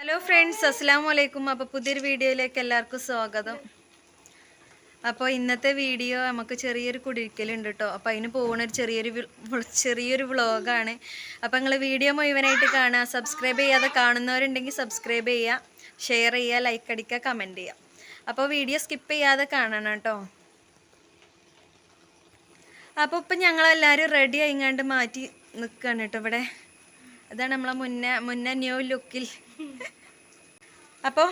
Hello friends അസ്സാം വലൈക്കും അപ്പോൾ പുതിയൊരു വീഡിയോയിലേക്ക് എല്ലാവർക്കും സ്വാഗതം. അപ്പോൾ ഇന്നത്തെ വീഡിയോ നമുക്ക് ചെറിയൊരു കുടിരിക്കലുണ്ട് കേട്ടോ അപ്പോൾ അതിന് പോകുന്ന ഒരു ചെറിയൊരു ചെറിയൊരു വ്ളോഗാണ്. അപ്പോൾ നിങ്ങൾ വീഡിയോ മുഴുവനായിട്ട് കാണുക സബ്സ്ക്രൈബ് ചെയ്യാതെ കാണുന്നവരുണ്ടെങ്കിൽ സബ്സ്ക്രൈബ് ചെയ്യുക ഷെയർ ചെയ്യുക ലൈക്ക് അടിക്കുക കമന്റ് ചെയ്യുക അപ്പോൾ വീഡിയോ സ്കിപ്പ് ചെയ്യാതെ കാണണം കേട്ടോ അപ്പോൾ ഇപ്പം ഞങ്ങളെല്ലാവരും റെഡി ആയിങ്ങാണ്ട് മാറ്റി നിൽക്കുകയാണ് കേട്ടോ ഇവിടെ. അതാണ് നമ്മളെ മുന്നേ മുന്നേ ന്യൂ ലുക്കിൽ അപ്പോൾ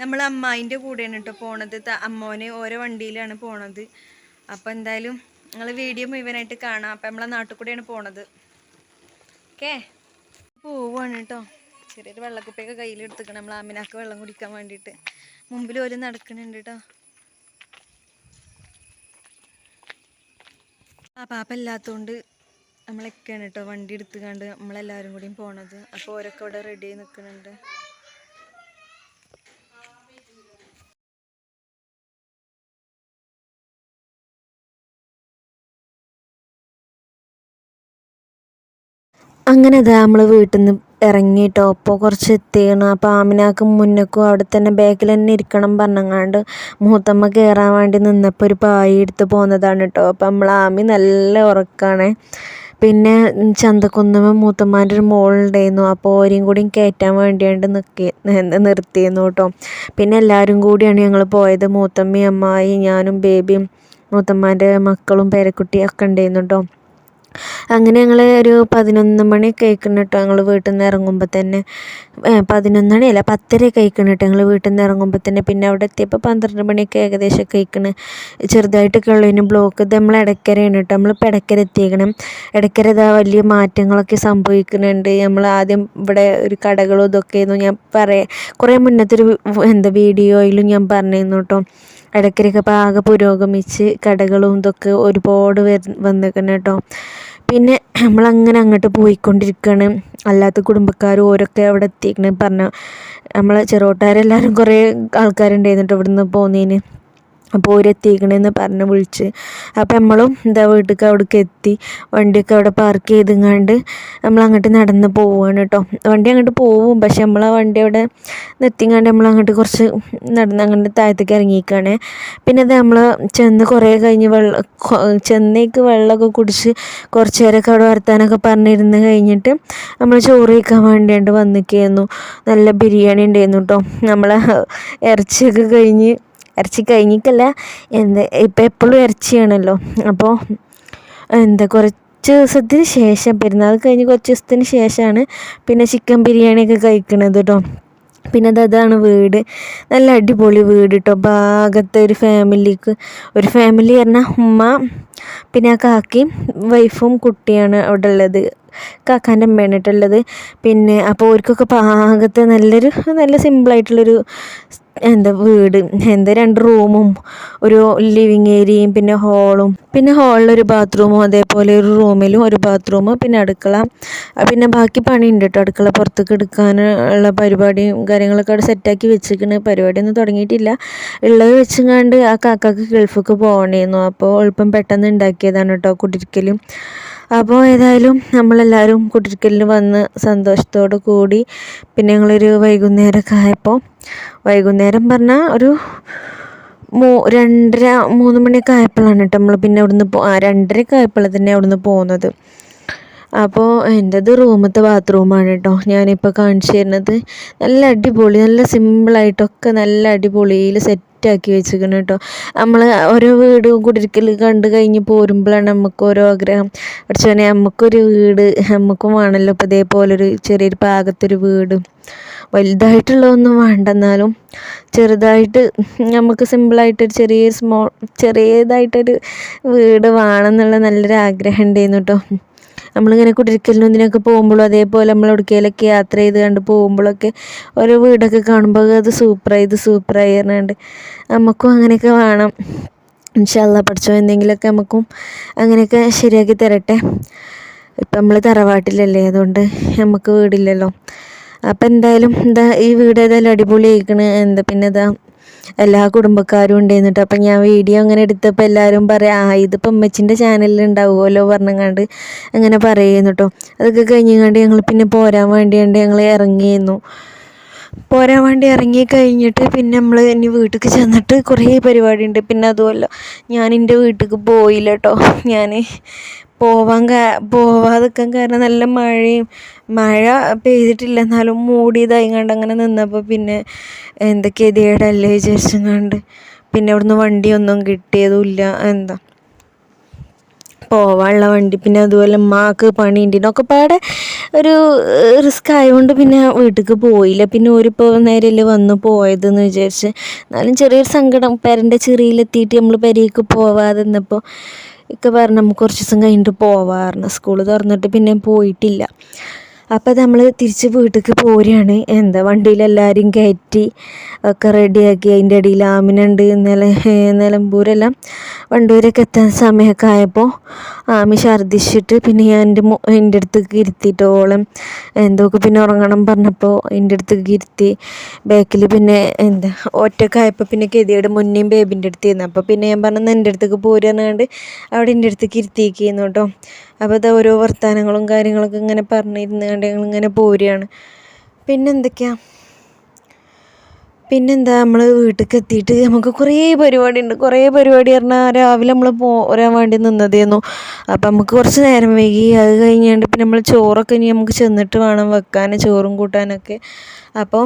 നമ്മൾ അമ്മായിന്റെ കൂടെയാണ് കേട്ടോ പോണത്. അമ്മോന് ഓരോ വണ്ടിയിലാണ് പോണത്. അപ്പോൾ എന്തായാലും നിങ്ങൾ വീഡിയോ മുഴുവനായിട്ട് കാണാം. അപ്പം നമ്മളെ നാട്ടിൽ കൂടെയാണ് പോണത്. ഓക്കേ? പോവാണ് കേട്ടോ. ചെറിയൊരു വെള്ളക്കുപ്പിയൊക്കെ കയ്യിലെടുത്തിക്കണം. നമ്മൾ അമ്മിനാക്ക് വെള്ളം കുടിക്കാൻ വേണ്ടിയിട്ട്. മുമ്പിൽ ഒരു നടക്കുന്നുണ്ട് കേട്ടോ. ആ പാപ്പ ഇല്ലാത്തതുകൊണ്ട് നമ്മളൊക്കെയാണ് കേട്ടോ വണ്ടി എടുത്തുകൊണ്ട് നമ്മളെല്ലാവരും കൂടിയും പോണത്. അപ്പോൾ ഓരൊക്കെ ഇവിടെ റെഡി ആയി നിൽക്കുന്നുണ്ട് അങ്ങനെ അതാ നമ്മൾ വീട്ടിൽ നിന്ന് ഇറങ്ങിയിട്ടോ അപ്പോൾ കുറച്ച് എത്തിക്കണം അപ്പോൾ ആമിനാക്കും മുന്നക്കും അവിടെ തന്നെ ബാക്കിൽ തന്നെ ഇരിക്കണം പറഞ്ഞങ്ങാണ്ട് മൂത്തമ്മ കയറാൻ വേണ്ടി നിന്നപ്പോൾ ഒരു പായി എടുത്ത് പോന്നതാണ് കേട്ടോ അപ്പോൾ നമ്മൾ ആമി നല്ല ഉറക്കാണ്. പിന്നെ ചന്തക്കുന്നുമ്മ മൂത്തമ്മാന്റെ ഒരു മോളുണ്ടായിരുന്നു അപ്പോൾ ഓരെയും കൂടിയും കയറ്റാൻ വേണ്ടിയാണ്ട് നിൽക്കി നിർത്തിയിരുന്നു കേട്ടോ. പിന്നെ എല്ലാവരും കൂടിയാണ് ഞങ്ങൾ പോയത്. മൂത്തമ്മയും അമ്മായി ഞാനും ബേബിയും മൂത്തമ്മാന്റെ മക്കളും പേരക്കുട്ടിയും ഒക്കെ ഉണ്ടായിരുന്നു കേട്ടോ. അങ്ങനെ ഞങ്ങൾ ഒരു പതിനൊന്ന് മണി കഴിക്കണം കേട്ടോ ഞങ്ങൾ വീട്ടിൽ നിന്ന് ഇറങ്ങുമ്പോൾ തന്നെ പതിനൊന്ന് മണിയല്ല പത്തര കഴിക്കണം കേട്ടോ ഞങ്ങൾ വീട്ടിൽ നിന്ന് ഇറങ്ങുമ്പോൾ തന്നെ പിന്നെ അവിടെ എത്തിയപ്പോൾ പന്ത്രണ്ട് മണിയൊക്കെ ഏകദേശം കഴിക്കണ് ചെറുതായിട്ടൊക്കെ ഉള്ളതിന് ബ്ലോക്ക് ഇത് നമ്മൾ ഇടക്കരയാണ് കേട്ടോ. നമ്മളിപ്പോൾ ഇടയ്ക്കര എത്തിയേക്കണം. ഇടക്കര ഇതാ വലിയ മാറ്റങ്ങളൊക്കെ സംഭവിക്കുന്നുണ്ട്. നമ്മൾ ആദ്യം ഇവിടെ ഒരു കടകളും ഇതൊക്കെ ആയിരുന്നു ഞാൻ പറയാം കുറേ മുന്നത്തെ ഒരു എന്താ വീഡിയോയിലും ഞാൻ പറഞ്ഞിരുന്നു കേട്ടോ. ഇടയ്ക്കരയൊക്കെ ഇപ്പോൾ ആകെ പുരോഗമിച്ച് കടകളും ഇതൊക്കെ ഒരുപാട് വന്നിരിക്കണം കേട്ടോ. പിന്നെ നമ്മളങ്ങനെ അങ്ങോട്ട് പോയിക്കൊണ്ടിരിക്കുകയാണ് അല്ലാത്ത കുടുംബക്കാരും ഓരൊക്കെ അവിടെ എത്തിക്കണ പറഞ്ഞ നമ്മളെ ചെറുകോട്ടാരെല്ലാവരും കുറേ ആൾക്കാരുണ്ടായിരുന്നു കേട്ടോ ഇവിടുന്ന് പോകുന്നതിന് അപ്പോൾ ഓരെത്തിക്കണെന്ന് പറഞ്ഞ് വിളിച്ച്. അപ്പോൾ നമ്മളും എന്താ വീട്ടിലേക്ക് അവിടേക്ക് എത്തി. വണ്ടിയൊക്കെ അവിടെ പാർക്ക് ചെയ്തെങ്ങാണ്ട് നമ്മൾ അങ്ങോട്ട് നടന്ന് പോവുകയാണ് കേട്ടോ വണ്ടി അങ്ങോട്ട് പോവും പക്ഷെ നമ്മൾ ആ വണ്ടി അവിടെ നിർത്തിങ്ങാണ്ട് നമ്മൾ അങ്ങോട്ട് കുറച്ച് നടന്ന് അങ്ങോട്ട് താഴത്തേക്ക് ഇറങ്ങിയിരിക്കുകയാണ് പിന്നെ അത് നമ്മൾ ചെന്ന് കുറേ കഴിഞ്ഞ് വെള്ളം ചെന്നേക്ക് വെള്ളമൊക്കെ കുടിച്ച് കുറച്ച് നേരമൊക്കെ അവിടെ വർത്താനൊക്കെ പറഞ്ഞിരുന്ന് കഴിഞ്ഞിട്ട് നമ്മൾ ചോറ് കഴിക്കാൻ വേണ്ടിയാണ്ട് വന്നിരിക്കുകയായിരുന്നു നല്ല ബിരിയാണി ഉണ്ടായിരുന്നു കേട്ടോ നമ്മളെ ഇറച്ചിയൊക്കെ കഴിഞ്ഞ് ഇറച്ചി കഴിഞ്ഞിട്ടല്ല. എന്ത് ഇപ്പം എപ്പോഴും ഇറച്ചിയാണല്ലോ. അപ്പോൾ എന്താ കുറച്ച് ദിവസത്തിന് ശേഷം പെരുന്നാൾ കഴിഞ്ഞ് കുറച്ച് ദിവസത്തിന് ശേഷമാണ് പിന്നെ ചിക്കൻ ബിരിയാണിയൊക്കെ കഴിക്കണത് കേട്ടോ പിന്നെ അത് അതാണ് വീട്. നല്ല അടിപൊളി വീട് കേട്ടോ ഭാഗത്തെ ഒരു ഫാമിലിക്ക് ഒരു ഫാമിലി പറഞ്ഞാൽ ഉമ്മ പിന്നെ ആ കാക്കയും വൈഫും കുട്ടിയാണ് അവിടെ ഉള്ളത് കാക്കാന്റെ അമ്മയാണ് കേട്ടോ പിന്നെ അപ്പോൾ അവർക്കൊക്കെ പാകത്തെ നല്ലൊരു നല്ല സിമ്പിളായിട്ടുള്ളൊരു എന്താ വീട്. എന്താ രണ്ട് റൂമും ഒരു ലിവിങ് ഏരിയയും പിന്നെ ഹോളും. പിന്നെ ഹോളിലൊരു ബാത്റൂമും അതേപോലെ ഒരു റൂമിലും ഒരു ബാത്റൂം പിന്നെ അടുക്കള. പിന്നെ ബാക്കി പണി ഉണ്ട് കേട്ടോ. അടുക്കള പുറത്തേക്ക് എടുക്കാനുള്ള പരിപാടിയും കാര്യങ്ങളൊക്കെ അവിടെ സെറ്റാക്കി വെച്ചിരിക്കുന്ന പരിപാടിയൊന്നും തുടങ്ങിയിട്ടില്ല. ഉള്ളത് വെച്ചങ്ങാണ്ട് ആ കാക്കാക്ക് ഗൾഫിലേക്ക് പോകണമായിരുന്നു അപ്പോൾ എളുപ്പം പെട്ടെന്ന് ഉണ്ടാക്കിയതാണ് കേട്ടോ കുടിരിക്കലും. അപ്പോൾ ഏതായാലും നമ്മളെല്ലാവരും കുട്ടിക്കലിൽ വന്ന് സന്തോഷത്തോടു കൂടി പിന്നെ ഞങ്ങളൊരു വൈകുന്നേരമൊക്കെ ആയപ്പോൾ വൈകുന്നേരം പറഞ്ഞാൽ ഒരു മൂ രണ്ടര മൂന്ന് മണിയൊക്കെ ആയപ്പോഴാണ് കേട്ടോ നമ്മൾ പിന്നെ അവിടുന്ന് പോ രണ്ടരയൊക്കെ ആയപ്പോഴാണ് തന്നെ അവിടുന്ന് പോകുന്നത് അപ്പോൾ എന്റെത് റൂമത്തെ ബാത്റൂമാണ് കേട്ടോ. ഞാനിപ്പോൾ കാണിച്ചു തരുന്നത്. നല്ല അടിപൊളി നല്ല സിമ്പിളായിട്ടൊക്കെ നല്ല അടിപൊളിയിൽ സെറ്റാക്കി വെച്ചിരിക്കണം കേട്ടോ. നമ്മൾ ഓരോ വീട് കുടിരിക്കൽ കണ്ട് കഴിഞ്ഞ് പോരുമ്പോഴാണ് നമുക്ക് ഓരോ ആഗ്രഹം. പഠിച്ചോനെ നമുക്കൊരു വീട് നമുക്കും വേണമല്ലോ ഇപ്പോൾ ഇതേപോലൊരു ചെറിയൊരു പാകത്തൊരു വീട്. വലുതായിട്ടുള്ളതൊന്നും വേണ്ട. എന്നാലും ചെറുതായിട്ട് നമുക്ക് സിമ്പിളായിട്ടൊരു ചെറിയ സ്മോൾ ചെറിയതായിട്ടൊരു വീട് വേണമെന്നുള്ള നല്ലൊരു ആഗ്രഹം ഉണ്ടായിരുന്നു കേട്ടോ. നമ്മളിങ്ങനെ കുടിരിക്കലിനും ഇതിനൊക്കെ പോകുമ്പോഴും അതേപോലെ നമ്മൾ എവിടേക്കെങ്കിലൊക്കെ യാത്ര ചെയ്ത് കണ്ട് പോകുമ്പോഴൊക്കെ ഓരോ വീടൊക്കെ കാണുമ്പോൾ അത് സൂപ്പറായി ഇത് സൂപ്പറായി പറഞ്ഞുകൊണ്ട് നമുക്കും അങ്ങനെയൊക്കെ വേണം. ഇൻഷല്ല പഠിച്ചോ എന്തെങ്കിലുമൊക്കെ നമുക്കും അങ്ങനെയൊക്കെ ശരിയാക്കി തരട്ടെ. ഇപ്പം നമ്മൾ തറവാട്ടിലല്ലേ അതുകൊണ്ട് നമുക്ക് വീടില്ലല്ലോ. അപ്പം എന്തായാലും എന്താ ഈ വീട് ഏതായാലും അടിപൊളിയായിക്കണ്. എന്താ പിന്നെ ഇതാ എല്ലാ കുടുംബക്കാരും ഉണ്ടായിരുന്നിട്ട് അപ്പം ഞാൻ വീഡിയോ അങ്ങനെ എടുത്തപ്പോൾ എല്ലാവരും പറയാം ആ ഇതിപ്പോൾ അമ്മച്ചിന്റെ ചാനലിൽ ഉണ്ടാവുമല്ലോ പറഞ്ഞങ്ങാണ്ട് അങ്ങനെ പറയുന്നു കേട്ടോ അതൊക്കെ കഴിഞ്ഞങ്ങാണ്ട് ഞങ്ങൾ പിന്നെ പോരാൻ വേണ്ടിയാണ്ട് ഞങ്ങൾ ഇറങ്ങിയിരുന്നു. പോരാൻ വേണ്ടി ഇറങ്ങി കഴിഞ്ഞിട്ട് പിന്നെ നമ്മൾ ഇനി വീട്ടിലേക്ക് ചെന്നിട്ട് കുറേ പരിപാടിയുണ്ട്. പിന്നെ അതുമല്ല ഞാൻ എന്റെ വീട്ടിലേക്ക് പോയില്ല കേട്ടോ ഞാൻ പോവാൻ പോവാതിരിക്കാൻ കാരണം നല്ല മഴയും. മഴ പെയ്തിട്ടില്ല. എന്നാലും മൂടിയതായി കണ്ട് അങ്ങനെ നിന്നപ്പോൾ പിന്നെ എന്തൊക്കെ ഗതികേടല്ലേ വിചാരിച്ചും കണ്ട്. പിന്നെ അവിടുന്ന് വണ്ടിയൊന്നും കിട്ടിയതുമില്ല. എന്താ? പോവാനുള്ള വണ്ടി. പിന്നെ അതുപോലെ ഉമ്മാക്ക് പണിയുണ്ട് ഉണ്ടിനൊക്കെ പാടെ ഒരു റിസ്ക് ആയതുകൊണ്ട് പിന്നെ വീട്ടിലേക്ക് പോയില്ല. പിന്നെ ഓരിപ്പോൾ നേരെ വന്ന് പോയതെന്ന് വിചാരിച്ച്. എന്നാലും ചെറിയൊരു സങ്കടം. പേരന്റെ ചെറിയിലെത്തിയിട്ട് നമ്മൾ പെരേക്ക് പോവാതെ നിന്നപ്പോൾ ഒക്കെ പറഞ്ഞു നമുക്ക് കുറച്ച് ദിവസം കഴിഞ്ഞിട്ട് പോവാറുണ്ട് സ്കൂൾ തുറന്നിട്ട് പിന്നെ പോയിട്ടില്ല. അപ്പോൾ നമ്മൾ തിരിച്ച് വീട്ടിലേക്ക് പോരുകയാണ് എന്താ വണ്ടിയിലെല്ലാവരും കയറ്റി ഒക്കെ റെഡിയാക്കി. അതിന്റെ ഇടയിൽ ആമിനുണ്ട് നില നിലമ്പൂരെല്ലാം വണ്ടൂരൊക്കെ എത്താൻ സമയമൊക്കെ ആയപ്പോൾ ആമി ഛർദ്ദിച്ചിട്ട് പിന്നെ ഞാൻ എന്റെ എന്റെ അടുത്തേക്ക് ഇരുത്തിയിട്ടോളം എന്തൊക്കെ പിന്നെ ഉറങ്ങണം പറഞ്ഞപ്പോൾ എന്റെ അടുത്തേക്ക് ഇരുത്തി. ബാക്കിൽ പിന്നെ എന്താ ഒറ്റക്കായപ്പോൾ പിന്നെ ഗതിയുടെ മുന്നേയും ബേബിന്റെ അടുത്ത് ഇരുന്നു. അപ്പോൾ പിന്നെ ഞാൻ പറഞ്ഞു എന്റെ അടുത്തേക്ക് പോരുകയാണ്ട് അവിടെ എന്റെ അടുത്തേക്ക് ഇരുത്തിയിരിക്കുന്നു കേട്ടോ അപ്പോൾ അത് ഓരോ വർത്തമാനങ്ങളും കാര്യങ്ങളൊക്കെ ഇങ്ങനെ പറഞ്ഞിരുന്ന് കണ്ട് ഞങ്ങൾ ഇങ്ങനെ പോരുകയാണ്. പിന്നെ എന്തൊക്കെയാ? പിന്നെന്താ നമ്മൾ വീട്ടിലേക്ക് എത്തിയിട്ട് നമുക്ക് കുറേ പരിപാടി ഉണ്ട് കുറേ പരിപാടി പറഞ്ഞാൽ രാവിലെ നമ്മൾ പോരാൻ വേണ്ടി നിന്നതായിരുന്നു അപ്പം നമുക്ക് കുറച്ച് നേരം വൈകി. അത് കഴിഞ്ഞാണ്ട് പിന്നെ നമ്മൾ ചോറൊക്കെ ഇനി നമുക്ക് ചെന്നിട്ട് വേണം വെക്കാൻ ചോറും കൂട്ടാനൊക്കെ. അപ്പോൾ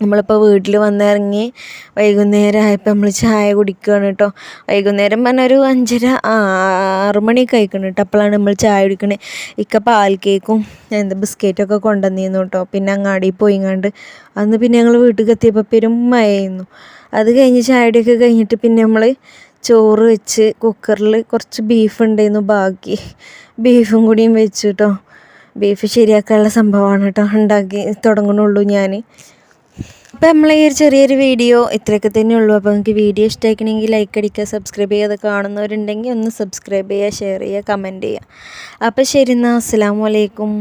നമ്മളിപ്പോൾ വീട്ടിൽ വന്നിറങ്ങി വൈകുന്നേരം ആയപ്പോൾ നമ്മൾ ചായ കുടിക്കുകയാണ് കേട്ടോ വൈകുന്നേരം പറഞ്ഞാൽ ഒരു അഞ്ചര ആറ് മണിയൊക്കെ കഴിക്കണം കേട്ടോ അപ്പോഴാണ് നമ്മൾ ചായ കുടിക്കണേ. ഇക്ക പാൽ കേക്കും എന്താ ബിസ്ക്കറ്റൊക്കെ കൊണ്ടുവന്നിരുന്നു കേട്ടോ പിന്നെ അങ്ങാടിയിൽ പോയിങ്ങാണ്ട് അന്ന് പിന്നെ ഞങ്ങൾ വീട്ടിൽ എത്തിയപ്പോൾ പെരും മഴയായിരുന്നു. അത് കഴിഞ്ഞ് ചായയുടെയൊക്കെ കഴിഞ്ഞിട്ട് പിന്നെ നമ്മൾ ചോറ് വെച്ച് കുക്കറിൽ കുറച്ച് ബീഫ് ഉണ്ടായിരുന്നു ബാക്കി. ബീഫും കൂടിയും വെച്ചു കേട്ടോ ബീഫ് ശരിയാക്കാനുള്ള സംഭവമാണ് കേട്ടോ ഉണ്ടാക്കി തുടങ്ങണുള്ളൂ ഞാൻ അപ്പോൾ നമ്മൾ ഈ ഒരു ചെറിയൊരു വീഡിയോ ഇത്രയൊക്കെ തന്നെ ഉള്ളൂ അപ്പോൾ നിങ്ങൾക്ക് വീഡിയോ ഇഷ്ടമാക്കണമെങ്കിൽ ലൈക്ക് അടിക്കുക സബ്സ്ക്രൈബ് ചെയ്യാതെ കാണുന്നവരുണ്ടെങ്കിൽ ഒന്ന് സബ്സ്ക്രൈബ് ചെയ്യുക ഷെയർ ചെയ്യുക കമന്റ് ചെയ്യുക. അപ്പോൾ ശരി എന്നാൽ അസ്സാം വലൈക്കും